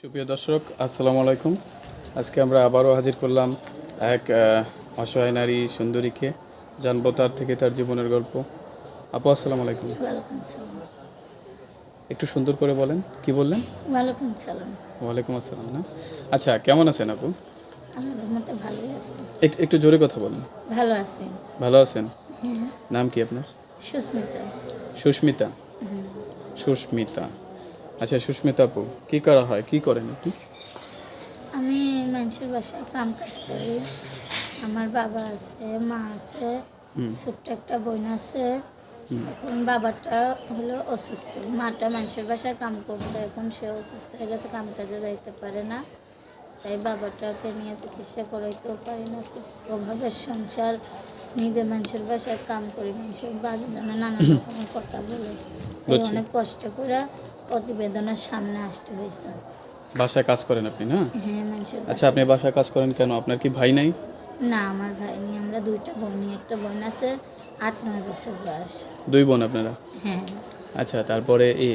সুপ্রিয় দর্শক আসসালামু আলাইকুম। আজকে আমরা আবারও হাজির করলাম এক অসহায় নারী সুন্দরীকে। জানব তার থেকে তার জীবনের গল্প। আপু আসসালামু আলাইকুম। একটু সুন্দর করে বলেন কি বললেন? ওয়ালাইকুম সালাম ওয়ালাইকুম আসসালাম না? আচ্ছা কেমন আছেন আপু? একটু জোরে কথা বলেন। ভালো আছি। ভালো আছেন? হ্যাঁ। নাম কি আপনার? সুস্মিতা। সুস্মিতা। সুস্মিতা। আচ্ছা সুস্মিতা আপু কি করা হয়? কি করেন আপনি? আমি মানুষের বাসায় কাম কাজ করি। আমার বাবা আছে মা আছে ছোট্ট একটা বোন আছে। এখন বাবাটা হলো অসুস্থ। মাটা মানুষের বাসায় কাম করতো এখন সে অসুস্থ হয়ে গেছে কাম কাজে যাইতে পারে না। তাই বাবাটাকে নিয়ে চিকিৎসা করাইতেও পারি না। খুব অভাবের সংসার। নিজে মানুষের বাসায় কাম করি মানুষের বাজে জানে নানা রকমের কথা বলে। অনেক কষ্ট করে প্রতিবেদনের সামনে আসতে হয়েছে। বাসায় কাজ করেন আপনি না? হ্যাঁ মানুষের আচ্ছা আপনি বাসায়। কাজ করেন কেন? আপনার কি ভাই নাই? না আমার ভাই নেই। আমরা দুইটা বোনই একটা বোন আছে আট নয় বছর বয়স। দুই বোন আপনারা? হ্যাঁ। আচ্ছা তারপরে এই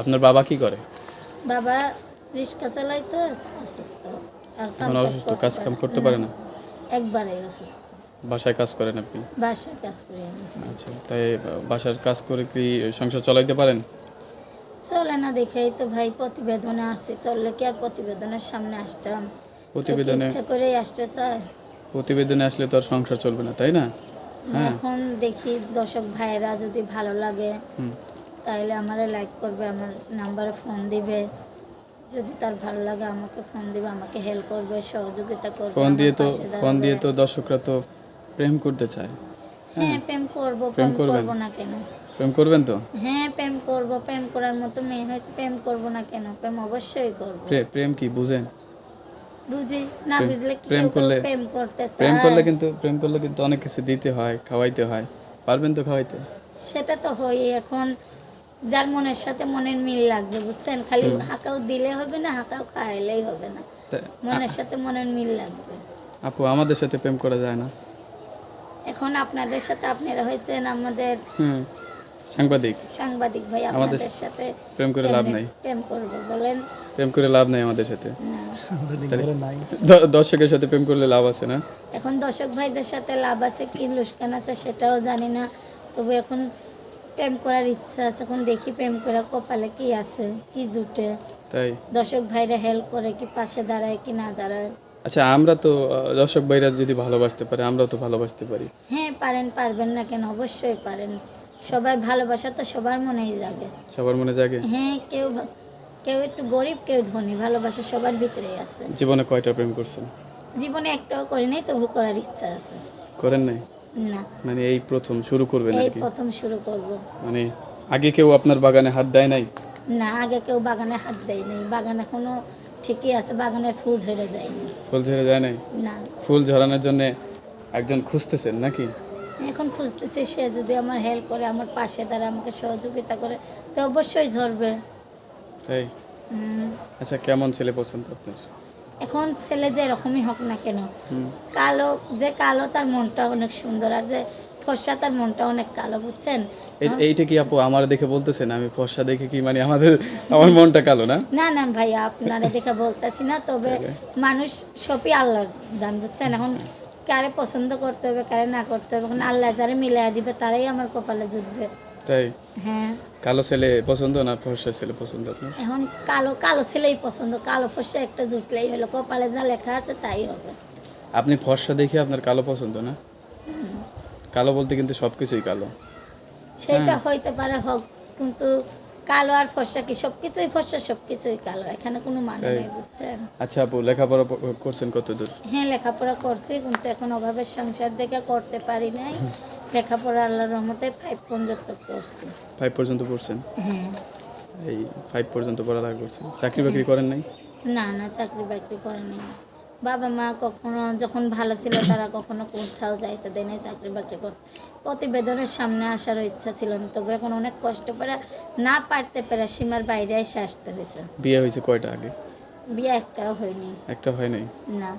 আপনার বাবা কি করে? বাবা রিক্সা চালাই তো অসুস্থ। আর কাম কাজ অসুস্থ কাজ কাম করতে পারে না? একবারেই অসুস্থ। বাসায় কাজ করেন আপনি? বাসায় কাজ করি আচ্ছা তাই বাসার কাজ করে কি সংসার চালাইতে পারেন? চলে না দেখেই তো ভাই প্রতিবেদনে আসছি চললে কি আর প্রতিবেদনের সামনে আসতাম? প্রতিবেদনে ইচ্ছে করেই আসতে চায়। প্রতিবেদনে আসলে তো আর সংসার চলবে না তাই না? হ্যাঁ। এখন দেখি দর্শক ভাইয়েরা যদি ভালো লাগে। তাইলে আমারে লাইক করবে আমার নাম্বারে ফোন দিবে। যদি তার ভালো লাগে আমাকে ফোন দিবে আমাকে হেল্প করবে সহযোগিতা করবে ফোন দিয়ে তো ফোন দিয়ে তো দর্শকরা তো প্রেম করতে চায়। হ্যাঁ প্রেম করব প্রেম করব না কেন? প্রেম করবেন তো? হ্যাঁ প্রেম করব। প্রেম করার মতো মেয়ে হয়েছে প্রেম করব না কেন? প্রেম অবশ্যই করব। প্রে- প্রেম কি? বুঝেন। বুঝি? না বুঝলে কি প্রেম করলে- প্রেম করতে প্রেম করলে কিন্তু প্রেম করলে কিন্তু অনেক কিছু দিতে হয় খাওয়াইতে হয়। পারবেন তো খাওয়াইতে? সেটা তো হয় এখন যার মনের সাথে মনের মিল লাগবে বুঝছেন? খালি হাঁকাও দিলে হবে না হাঁকাও খাইলেই হবে না। মনের সাথে মনের মিল লাগবে। আপু আমাদের সাথে প্রেম করা যায় না। এখন আপনাদের সাথে আপনারা হয়েছেন আমাদের হুম। সাংবাদিক? সাংবাদিক ভাই আমাদের সাথে প্রেম করে লাভ নাই। প্রেম করব বলেন। প্রেম করে লাভ নাই আমাদের সাথে। দর্শকের সাথে প্রেম করলে লাভ আছে না? এখন দর্শক ভাইদের সাথে লাভ আছে কি লুস্কান আছে সেটাও জানি না। তবে এখন প্রেম করার ইচ্ছা আছে এখন দেখি প্রেম করা কপালে কি আছে কি জুটে। তাই? দর্শক ভাইরা হেল্প করে কি পাশে দাঁড়ায় কি না দাঁড়ায়। আচ্ছা আমরা তো দর্শক ভাইরা যদি ভালোবাসতে পারে আমরাও তো ভালোবাসতে পারি। হ্যাঁ পারেন পারবেন না কেন? অবশ্যই পারেন। সবাই ভালোবাসা তো সবার মনেই জাগে। সবার মনে জাগে? হ্যাঁ কেউ কেউ একটু গরিব কেউ ধনী ভালোবাসা সবার ভিতরেই আছে। জীবনে কয়টা প্রেম করছেন? জীবনে একটাও করি নাই তবু করার ইচ্ছা আছে। করেন নাই? না। মানে এই প্রথম শুরু করবেন এই প্রথম শুরু করব। মানে আগে কেউ আপনার বাগানে হাত দেয় নাই? না আগে কেউ বাগানে হাত দেয় নাই। বাগান এখনও ঠিকই আছে বাগানের ফুল ঝরে যায়নি। ফুল ঝরে যায় নাই? না। ফুল ঝরানোর জন্য একজন খুঁজতেছেন নাকি? এখন খুঁজতেছি সে যদি আমার হেল্প করে আমার পাশে দাঁড়া আমাকে সহযোগিতা করে তো অবশ্যই ঝরবে তাই আচ্ছা কেমন ছেলে পছন্দ আপনার? এখন ছেলে যে এরকমই হোক না কেন কালো যে কালো তার মনটা অনেক সুন্দর আর যে ফর্সা তার মনটা অনেক কালো বুঝছেন? এইটা কি আপু আমার দেখে বলতেছেন? আমি ফর্সা দেখে কি মানে আমাদের আমার মনটা কালো না? না না ভাইয়া আপনারা দেখে বলতেছি না তবে মানুষ সবই আল্লাহর দান বুঝছেন? এখন কারে পছন্দ করতে হবে কারে না করতে হবে এখন আল্লাহ যারা মিলাই দিবে তারাই আমার কপালে জুটবে। তাই? হ্যাঁ। কালো ছেলে পছন্দ না ফর্সা ছেলে পছন্দ আপনার? এখন কালো কালো ছেলেই পছন্দ কালো ফসে একটা জুটলেই হলো কপালে যা লেখা আছে তাই হবে। আপনি ফর্সা দেখে আপনার কালো পছন্দ না? কালো বলতে কিন্তু সব কিছুই কালো সেটা হইতে পারে হোক কিন্তু কালো আর ফসা কি? সব কিছুই ফসা সব কিছুই কালো। এখানে কোনো মানে। নেই বুঝছেন? আচ্ছা আপু লেখাপড়া করছেন কত দূর হ্যাঁ লেখাপড়া করছি কিন্তু এখন অভাবের সংসার দেখে করতে পারি নাই। লেখাপড়া আল্লাহর রহমতে ফাইভ পর্যন্ত করছি ফাইভ পর্যন্ত পড়ছেন? হ্যাঁ। এই ফাইভ পর্যন্ত পড়ালেখা করছেন। চাকরি বাকরি করেন নাই? না না চাকরি বাকরি করেনি বাবা মা কখনো যখন ভালো ছিল তারা কখনো কোথাও যাইতে দেয় নাই চাকরি বাকরি করতে প্রতিবেদনের সামনে আসারও ইচ্ছা ছিল না। তবে এখন অনেক কষ্ট করে না পারতে পেরে সীমার বাইরে এসে আসতে হয়েছে। বিয়ে হয়েছে কয়টা আগে? বিয়ে একটাও হয়নি। একটা হয় নাই না।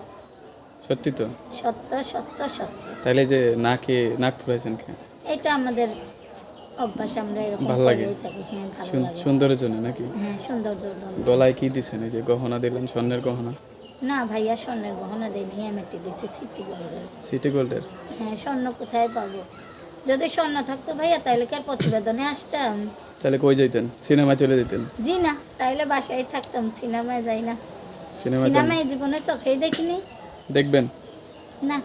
সত্যি তো? সত্য সত্য সত্য। তাহলে যে নাকে নাক ফুলাইছেন কে এটা আমাদের অভ্যাস আমরা এরকম ভালো লাগে? থাকি। হ্যাঁ ভালো লাগে। সুন্দরের জন্য নাকি? হ্যাঁ সৌন্দর্যের জন্য। গলায় কি দিছেন এই যে গহনা দিলেন স্বর্ণের গহনা? না ভাইয়া স্বর্ণের গহনা দেয়নি এমএটি দিয়েছি সিটি গোল্ডের সিটি গোল্ডের হ্যাঁ স্বর্ণ কোথায় পাবো? যদি স্বর্ণ থাকতো ভাইয়া তাহলে কি আর প্রতিবেদনে আসতাম? তাহলে কই যাইতেন? সিনেমায় চলে যেতেন জি না তাইলে বাসায় থাকতাম সিনেমায় যাই না। সিনেমা সিনেমায় জীবনে চোখেই দেখিনি। দেখবেন? না।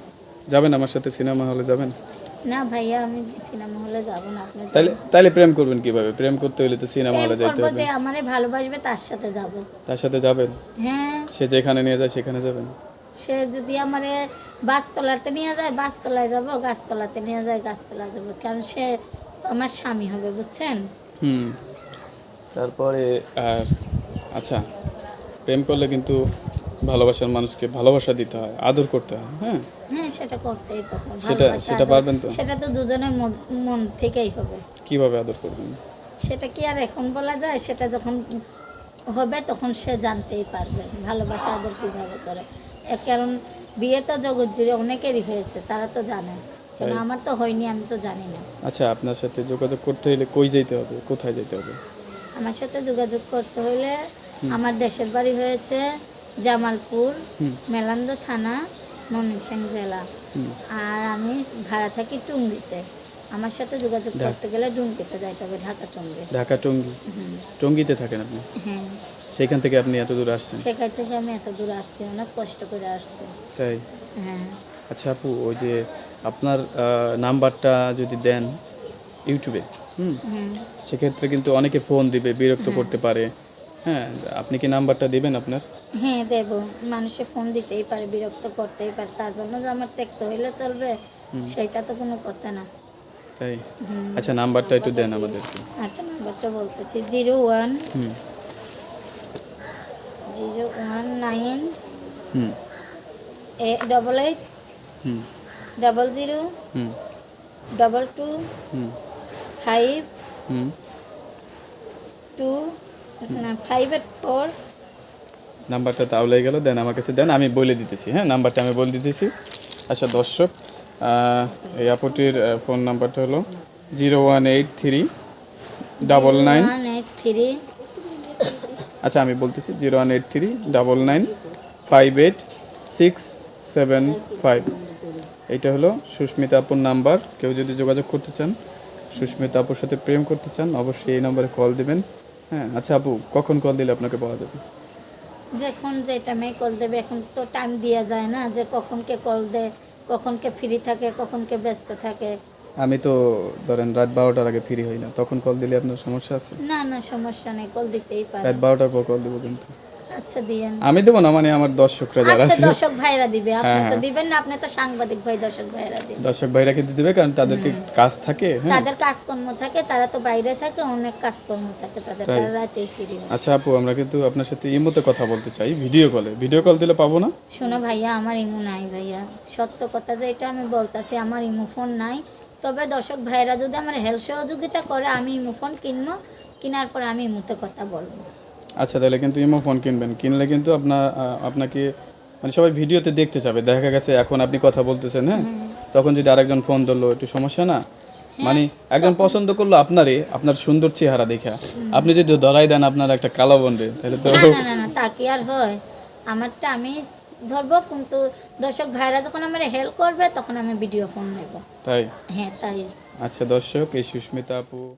যাবেন আমার সাথে সিনেমা হলে যাবেন? না ভাইয়া আমি সিনেমা হলে যাব না আপনি তাহলে তাহলে প্রেম করবেন কীভাবে? প্রেম করতে হলে তো সিনেমা হলে যাইতে হবে। যে আমারে ভালোবাসবে তার সাথে যাব। তার সাথে যাবেন? হ্যাঁ। সে যেখানে নিয়ে যায় সেখানে যাবেন? সে যদি আমারে বাসতলাতে নিয়ে যায় বাসতলায় যাব গাছতলাতে নিয়ে যায় গাছতলায় যাব। কারণ সে তো আমার স্বামী হবে বুঝছেন? হুম। তারপরে আর আচ্ছা প্রেম করলে কিন্তু ভালোবাসার মানুষকে ভালোবাসা দিতে হয় আদর করতে হয় হ্যাঁ? হ্যাঁ সেটা করতেই তো সেটা- সেটা পারবেন তো? সেটা তো দুজনের মন- থেকেই হবে। কীভাবে আদর করবেন? সেটা কি আর এখন বলা যায়? সেটা যখন হবে তখন সে জানতেই পারবে ভালোবাসা আদর কীভাবে করে। কারণ বিয়ে তো জগৎ জুড়ে অনেকেরই হয়েছে তারা তো জানে। কেন আমার তো হয়নি আমি তো জানি না। আচ্ছা আপনার সাথে যোগাযোগ করতে হলে কই যেতে হবে? কোথায় যেতে হবে? আমার সাথে যোগাযোগ করতে হলে আমার দেশের বাড়ি হয়েছে জামালপুর। মেলান্দ থানা ময়মনসিংহ জেলা। আর আমি ভাড়া থাকি টুঙ্গিতে। আমার সাথে যোগাযোগ করতে গেলে ডুঙ্গিতে যাইতে হবে ঢাকা টুঙ্গি। ঢাকা টঙ্গী? টঙ্গীতে থাকেন আপনি? হ্যাঁ। সেখান থেকে আপনি এত দূর আসছেন? সেখান থেকে আমি এত দূর আসছি অনেক কষ্ট করে আসছি। তাই? হ্যাঁ। আচ্ছা আপু ওই যে আপনার নাম্বারটা যদি দেন ইউটিউবে হুম? হুম সেক্ষেত্রে কিন্তু অনেকে ফোন দিবে বিরক্ত করতে পারে। হ্যাঁ আপনি কি নাম্বারটা দিবেন আপনার? হ্যাঁ দেব। মানুষে ফোন দিতেই পারে বিরক্ত করতেই পারে। তার জন্য যে আমার ত্যক্ত হইলে চলবে সেটা তো কোনো কথা না। তাই? আচ্ছা নাম্বারটা একটু দেন আমাদেরকে। আচ্ছা নাম্বারটা বলতেছি। জিরো ওয়ান হুম। জিরো ওয়ান নাইন এ ডবল এইট হুম। ডবল জিরো হুম। ডবল টু হুম। ফাইভ হুম। টু না নাম্বারটা তাহলে গেল দেন আমার কাছে দেন আমি বলে দিতেছি হ্যাঁ নাম্বারটা আমি বলে দিতেছি। আচ্ছা দর্শক এই আপুটির ফোন নাম্বারটা হলো zero one eight three double nine. Three. আচ্ছা আমি বলতেছি zero one eight three double nine five eight six seven five. এইটা হলো সুস্মিতা আপুর নাম্বার। কেউ যদি যোগাযোগ করতে চান সুস্মিতা আপুর সাথে প্রেম করতে চান অবশ্যই এই নম্বরে কল দিবেন। হ্যাঁ আচ্ছা আপু কখন কল দিলে আপনাকে পাওয়া যাবে? যখন যে টাইমে কল দেবে এখন তো টাইম দেওয়া যায় না যে কখন কে কল দে কখন কে ফ্রি থাকে কখন কে ব্যস্ত থাকে। আমি তো ধরেন রাত বারোটার আগে ফ্রি হই না তখন কল দিলে আপনার সমস্যা আছে? না না সমস্যা নেই কল দিতেই পারে রাত বারোটার পর কল দেবো কিন্তু। আচ্ছা দিয়েন। আমি দেবো না মানে আমার দর্শকরা যারা আচ্ছা আছে। দর্শক ভাইরা দিবে। আপনি হ্যাঁ, তো হ্যাঁ। দিবেন না আপনি তো সাংবাদিক ভাই দর্শক ভাইরা দিবে। দর্শক ভাইরা কিন্তু দেবে কারণ তাদেরকে কাজ থাকে? হ্যাঁ। তাদের কাজকর্ম থাকে তারা তো বাইরে থাকে অনেক কাজকর্ম থাকে তাদের। তারা রাতেই ফিরে আচ্ছা আপু আমরা কিন্তু আপনার সাথে ইমোতে কথা বলতে চাই ভিডিও কলে। ভিডিও কল দিলে পাবো না? শোনো ভাইয়া আমার ইমো নাই ভাইয়া। সত্য কথা যেটা আমি বলতেছি আমার ইমো ফোন নাই। তবে দর্শক ভাইরা যদি আমার হেল্প সহযোগিতা করে আমি ইমো ফোন কিনবো কেনার পর আমি ইমোতে কথা বলব। আচ্ছা তাহলে কিন্তু ইমো ফোন কিনবেন। কিনলে কিন্তু আপনার আপনাকে মানে সবাই ভিডিওতে দেখতে যাবে। দেখা গেছে এখন আপনি কথা বলতেছেন হ্যাঁ? তখন যদি আরেকজন ফোন ধরলো একটু সমস্যা না? মানে একজন পছন্দ করল আপনারই আপনার সুন্দর চেহারা দেখা। আপনি যদি ধরাই দেন আপনার একটা কালো বন্ধে তাহলে তো না না না না তা কি আর হয়? আমারটা আমি ধরবো কিন্তু দর্শক ভাইরা যখন আমার হেল্প করবে তখন আমি ভিডিও ফোন নেব। তাই? হ্যাঁ তাই। আচ্ছা দর্শক এই সুস্মিতা আপু।